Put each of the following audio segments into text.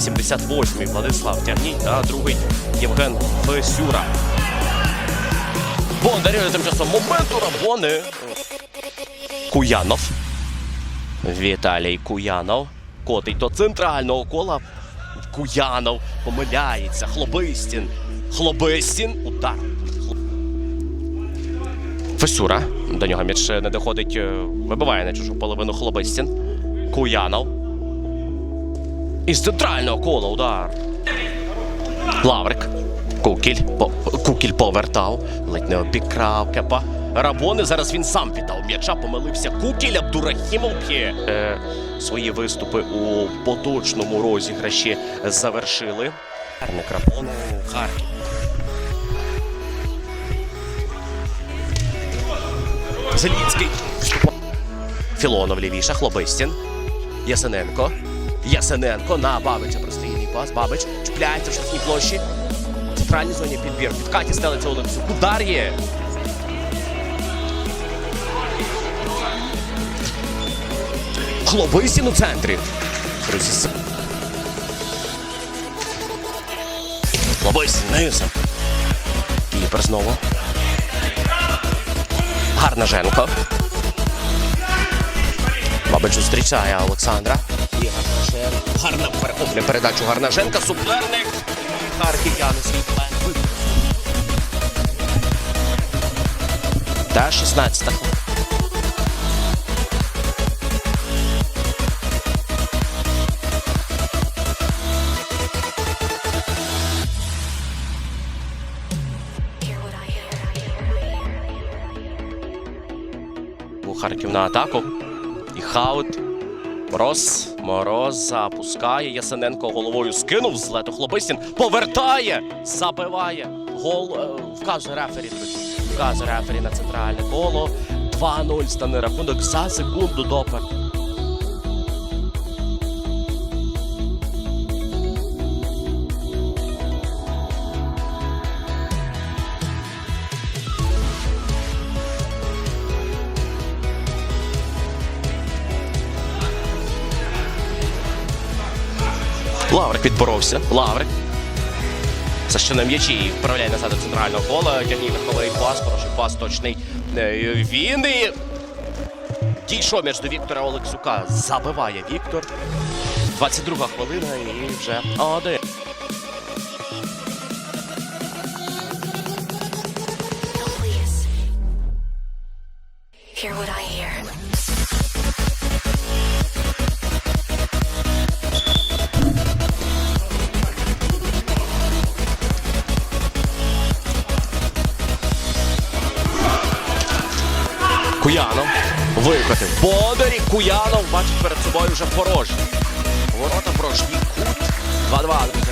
88-й Владислав Тягній та другий Євген Фесюра. Бондарів тим часом моменту Рабони. Куянов. Віталій Куянов. Котить до центрального кола. Куянов помиляється. Хлобистін. Хлобистін. Удар. Фесюра. До нього м'яч не доходить. е, Вибиває на чужу половину Хлобистін. Куянов. Із центрального кола удар. Лаврик. Кукіль. Кукіль повертав. Ледь не обікрав кепа. Рабони. Зараз він сам віддав м'яча, помилився. Кукіль Абдурахімовки. Е, свої виступи у поточному розіграші завершили. Гарник Рабону. Харків. Зелінський. Філонов лівіша, Хлобистін. Ясененко. Ясененко на Бабича прострільний пас. Бабич чіпляється в штрафній площі. В центральній зоні підбір. В Каті стелиться Олексюк. Удар є. Хлобистін у центрі. Друзі, Хлобистін низом. Кіпер знову. Гарнаженко. Бабич зустрічає Олександра. Гарна перехоплює передачу Гарнаженка. Суперник. Харків'яни свій вибив. Та 16 хвилина. Hear what I hear. У Харків на атаку. І хаут. Мороз. Мороз запускає. Ясененко головою скинув з лету Хлобистін. Повертає. Забиває. Гол е, вказує рефері. Вказує рефері на центральне коло. 2-0 стане рахунок за секунду до пер. Лаврик підборовся. Лаврик. Це ще на м'ячі вправляє назад до центрального кола. Тягній верховий пас, хороший пас точний. Е, Він і дійшов м'яч до Віктора Олексюка. Забиває Віктор. 22 хвилина і вже один. Hear what I hear. Куянов викотив. Бондарі Куянов бачить перед собою вже порожні. Ворота порожній Кут. 2-2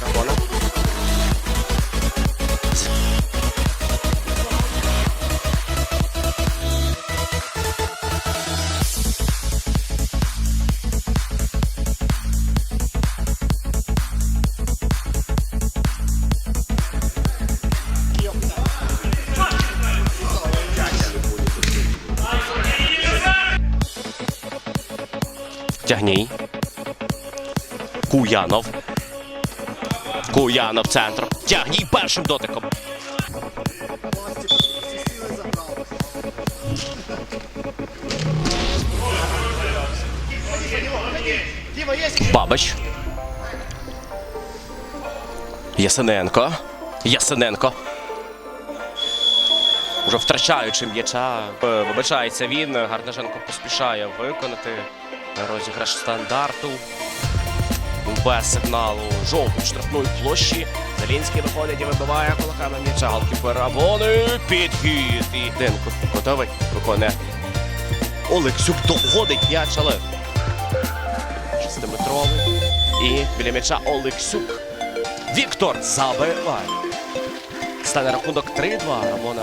Тягній. Куянов. Куянов центром. Тягній першим дотиком. Бабич. Ясененко. Ясененко. Уже втрачаючи м'яча, е, вибачається він. Гарнаженко поспішає виконати розіграш стандарту. Без сигналу жовтої штрафної площі. Залінський виходить і вибиває кулаками м'яча. Голкіпер Авони. Підхід. І Денко готовий. Виконує. Олексюк доходить м'яч, але шестиметровий. І біля м'яча Олексюк. Віктор забиває. Стане рахунок 3-2. Рамона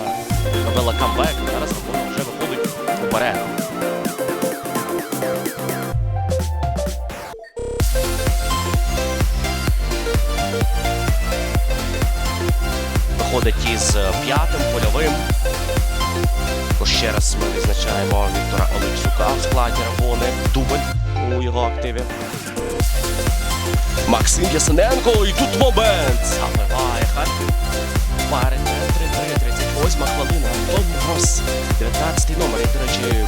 робила камбек. Зараз вже виходить уперед. Виходить із е, п'ятим польовим. Ще раз ми відзначаємо Віктора Олексюка в складі Рамони. Дубль у його активі. Максим Ясененко. І тут момент. Забиває Харків. Пари центри 38 хвилина. Антон Мороз. 19 номер. До речі,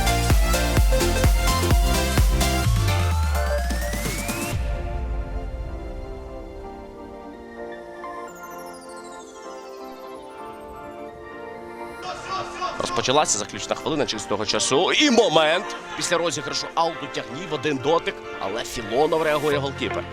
Розпочалася заключна хвилина чистого часу. І момент після розіграшу ауту тягнів один дотик, але Філонов реагує голкіпер.